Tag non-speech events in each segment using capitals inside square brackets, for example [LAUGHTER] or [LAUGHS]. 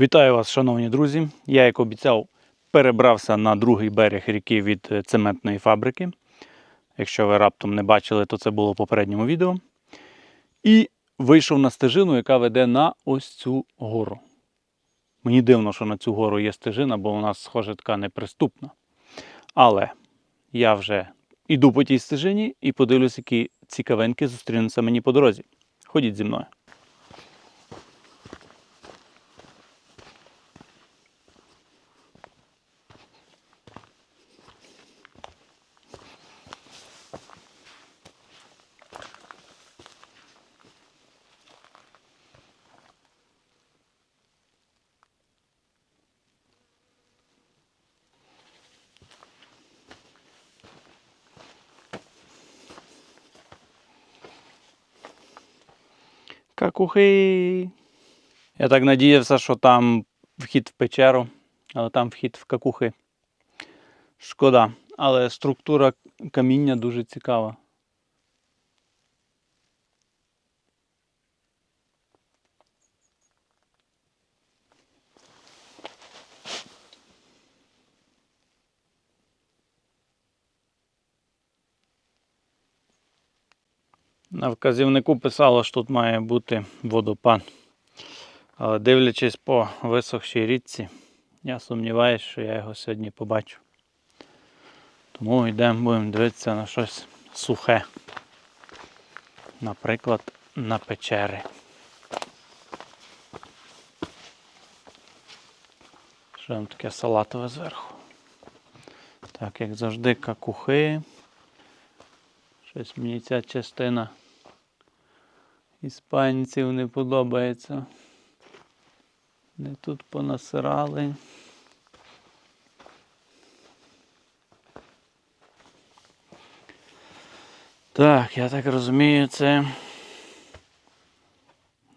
Вітаю вас, шановні друзі. Я, як обіцяв, перебрався на другий берег ріки від е, цементної фабрики. Якщо ви раптом не бачили, то це було в попередньому відео. І вийшов на стежину, яка веде на ось цю гору. Мені дивно, що на цю гору є стежина, бо у нас, схоже, така неприступна. Але я вже іду по тій стежині і подивлюсь, які цікавинки зустрінуться мені по дорозі. Ходіть зі мною. Какухи. Я так надіявся, що там вхід в печеру, але там вхід в какухи. Шкода. Але структура каміння дуже цікава. На вказівнику писало, що тут має бути водопад. Але дивлячись по висохшій річці, я сумніваюся, що я його сьогодні побачу. Тому йдемо, будемо дивитися на щось сухе. Наприклад, на печери. Що там таке салатове зверху? Так, як завжди, какухи. Щось мені ця частина іспанців не подобається. Не тут понасирали. Так, я так розумію, це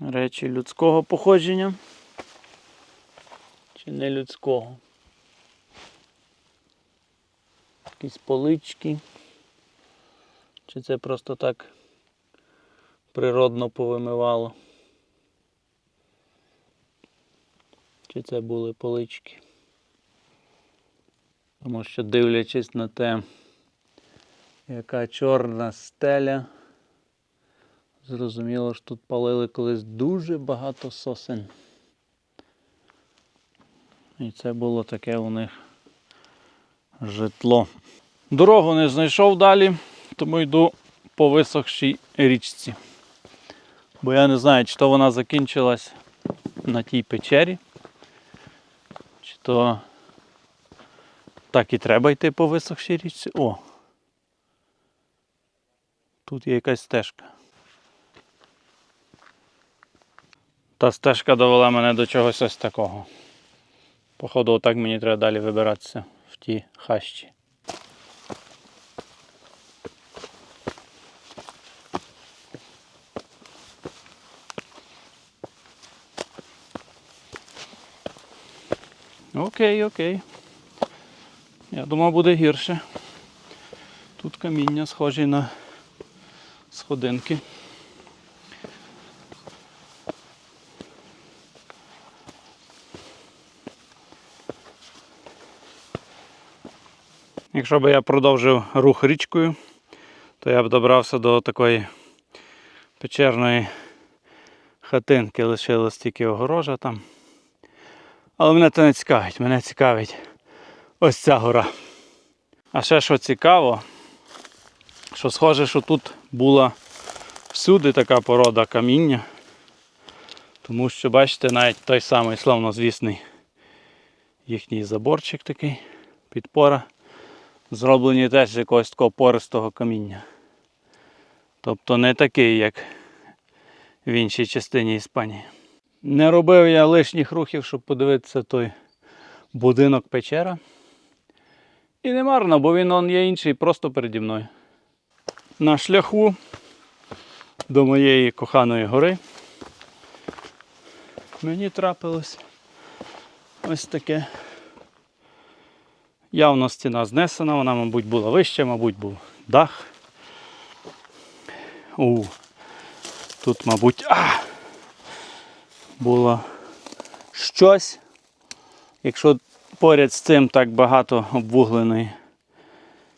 речі людського походження. Чи не людського? Якісь полички. Чи це просто так природно повимивало? Чи це були полички? Тому що дивлячись на те, яка чорна стеля, зрозуміло, що тут палили колись дуже багато сосен. І це було таке у них житло. Дорогу не знайшов далі, тому йду по висохшій річці. Бо я не знаю, чи то вона закінчилась на тій печері, чи то так і треба йти по висохшій річці. О! Тут є якась стежка. Та стежка довела мене до чогось ось такого. Походу, отак мені треба далі вибиратися в ті хащі. Окей, окей. Я думав буде гірше. Тут каміння схожі на сходинки. Якщо б я продовжив рух річкою, то я б добрався до такої печерної хатинки, лишилось тільки огорожа там. Але мене це не цікавить, мене цікавить ось ця гора. А ще що цікаво, що схоже, що тут була всюди така порода каміння. Тому що, бачите, навіть той самий славнозвісний їхній заборчик такий, підпора, зроблені теж з якогось такого пористого каміння. Тобто не такий, як в іншій частині Іспанії. Не робив я лишніх рухів, щоб подивитися той будинок печера. І не марно, бо він он є інший просто переді мною. На шляху до моєї коханої гори мені трапилось ось таке. Явно стіна знесена, вона, мабуть, була вища, мабуть, був дах. У, тут, мабуть, а, була щось. Якщо поряд з цим так багато обвугленої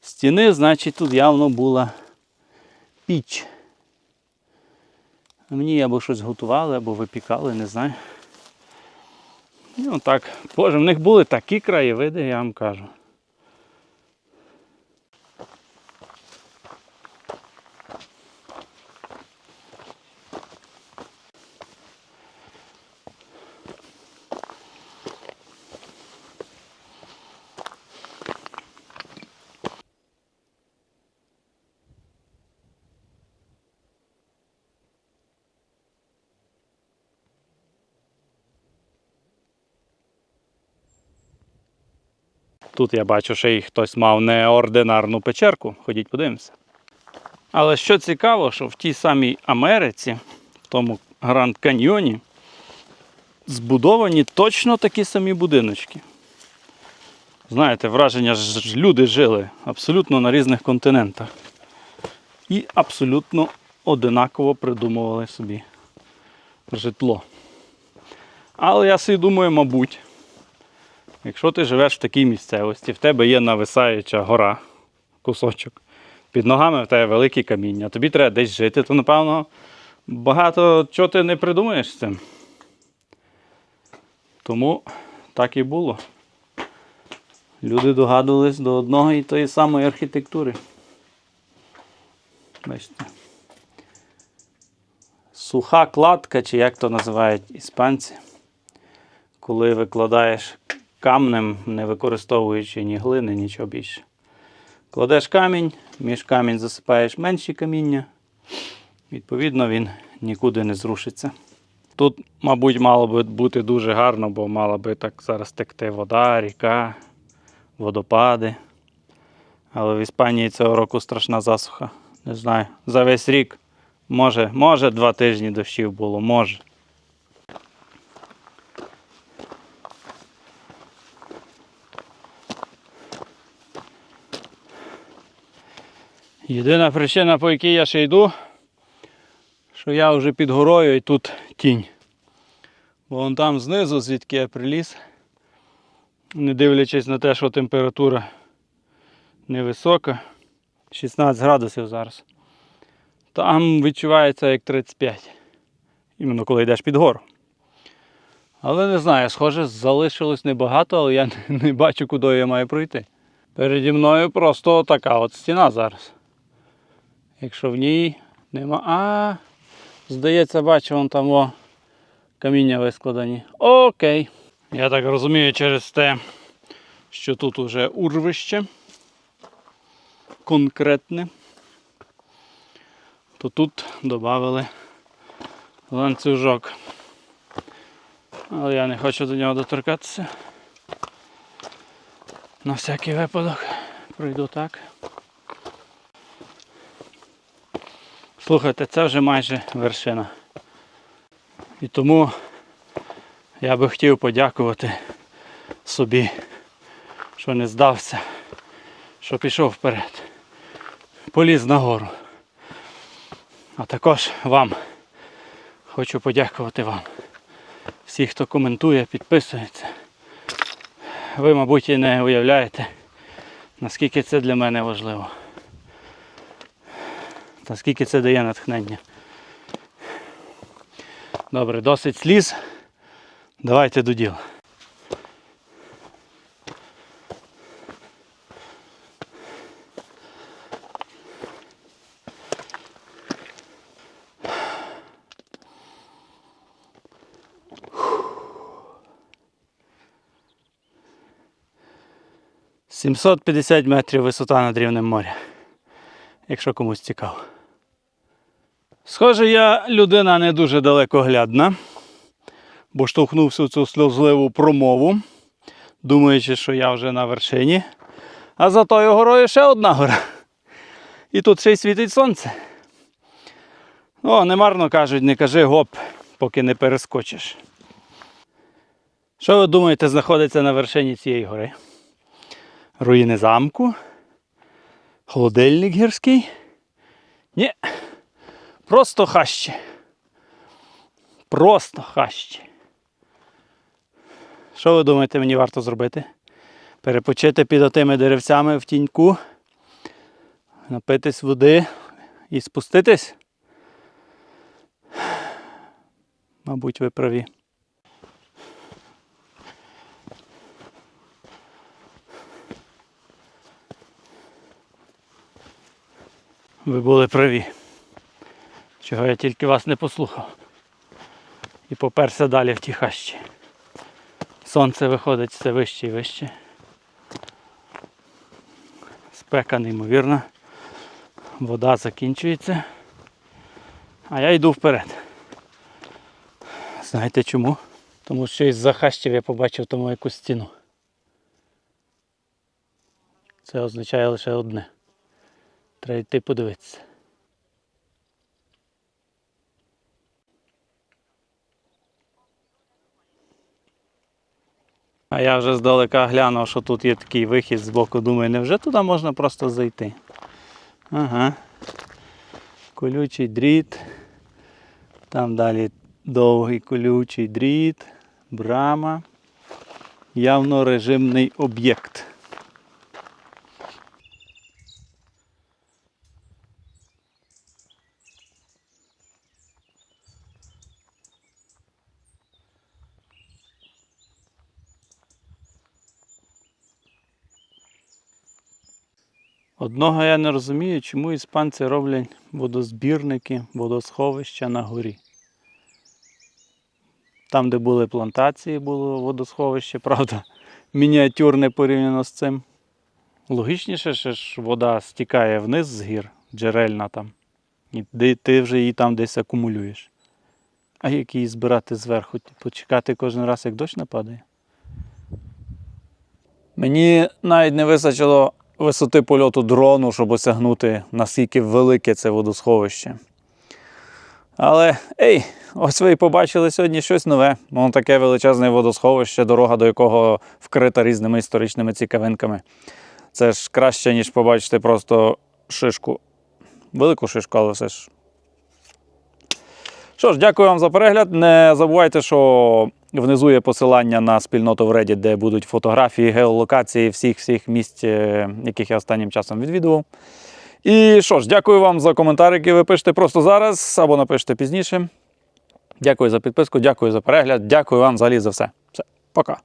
стіни, значить тут явно була піч. Мені або щось готували, або випікали, не знаю. Ну так, боже, в них були такі краєвиди, я вам кажу. Тут я бачу, що і хтось мав неординарну печерку. Ходіть подивимося. Але що цікаво, що в тій самій Америці, в тому Гранд Каньйоні, збудовані точно такі самі будиночки. Знаєте, враження ж люди жили абсолютно на різних континентах. І абсолютно одинаково придумували собі житло. Але я собі думаю, мабуть, Якщо ти живеш в такій місцевості, в тебе є нависаюча гора, кусочок, під ногами в тебе великі каміння, тобі треба десь жити, то напевно багато чого ти не придумаєш з цим. Тому так і було. Люди догадувались до одного і тої самої архітектури. Бачите. Суха кладка, чи як то називають іспанці, коли викладаєш камнем, не використовуючи ні глини, нічого більше. Кладеш камінь, між камінь засипаєш менші каміння. Відповідно, він нікуди не зрушиться. Тут, мабуть, мало би бути дуже гарно, бо мала би так зараз текти вода, ріка, водопади. Але в Іспанії цього року страшна засуха. Не знаю. За весь рік. Може, може, два тижні дощів було, може. Єдина причина, по якій я ще йду, що я вже під горою і тут тінь. Бо вон там знизу, звідки я приліз, не дивлячись на те, що температура невисока, 16 градусів зараз. Там відчувається як 35. Іменно коли йдеш під гору. Але не знаю, схоже, залишилось небагато, але я [LAUGHS] не бачу, куди я маю пройти. Переді мною просто така от стіна зараз. Якщо в ній нема. А, здається, бачу, вон там о, каміння вискладені. Окей. Я так розумію, через те, що тут уже урвище конкретне, то тут додали ланцюжок. Але я не хочу до нього доторкатися. На всякий випадок пройду так. Слухайте, це вже майже вершина. І тому я би хотів подякувати собі, що не здався, що пішов вперед, поліз нагору. А також вам хочу подякувати вам. Всі, хто коментує, підписується. Ви, мабуть, і не уявляєте, наскільки це для мене важливо. Та скільки це дає натхнення. Добре, досить сліз. Давайте до діла. Сімсот п'ятдесят метрів висота над рівнем моря, якщо комусь цікаво. Схоже, я людина не дуже далекоглядна, бо штовхнувся в цю сльозливу промову, думаючи, що я вже на вершині. А за тою горою ще одна гора. І тут ще й світить сонце. О, немарно кажуть, не кажи гоп, поки не перескочиш. Що ви думаєте, знаходиться на вершині цієї гори? Руїни замку? Холодильник гірський? Ні. Просто хащі. Просто хащі. Що ви думаєте, мені варто зробити? Перепочити під отими деревцями в тіньку, напитись води і спуститись? Мабуть, ви праві. Ви були праві. Чого я тільки вас не послухав. І поперся далі в ті хащі. Сонце виходить все вище і вище. Спека неймовірна. Вода закінчується. А я йду вперед. Знаєте чому? Тому що із-за хащів я побачив тому якусь стіну. Це означає лише одне. Треба йти подивитися. А я вже здалека глянув, що тут є такий вихід з боку. Думаю, невже туди можна просто зайти? Ага. Колючий дріт. Там далі довгий колючий дріт, брама. Явно режимний об'єкт. Одного я не розумію, чому іспанці роблять водозбірники, водосховища на горі. Там, де були плантації, було водосховище, [LAUGHS] правда, мініатюрне порівняно з цим. Логічніше, що ж вода стікає вниз з гір, джерельна там. І ти- вже її там десь акумулюєш. А як її збирати зверху? Почекати кожен раз, як дощ нападає? Мені навіть не вистачило висоти польоту дрону, щоб осягнути, наскільки велике це водосховище. Але ей, ось ви і побачили сьогодні щось нове. Воно таке величезне водосховище, дорога до якого вкрита різними історичними цікавинками. Це ж краще, ніж побачити просто шишку. Велику шишку, але все ж. Що ж, дякую вам за перегляд. Не забувайте, що внизу є посилання на спільноту в Reddit, де будуть фотографії, геолокації всіх всіх місць, е, яких я останнім часом відвідував. І що ж, дякую вам за коментар, який ви пишете просто зараз або напишете пізніше. Дякую за підписку, дякую за перегляд, дякую вам взагалі за все. Все, пока.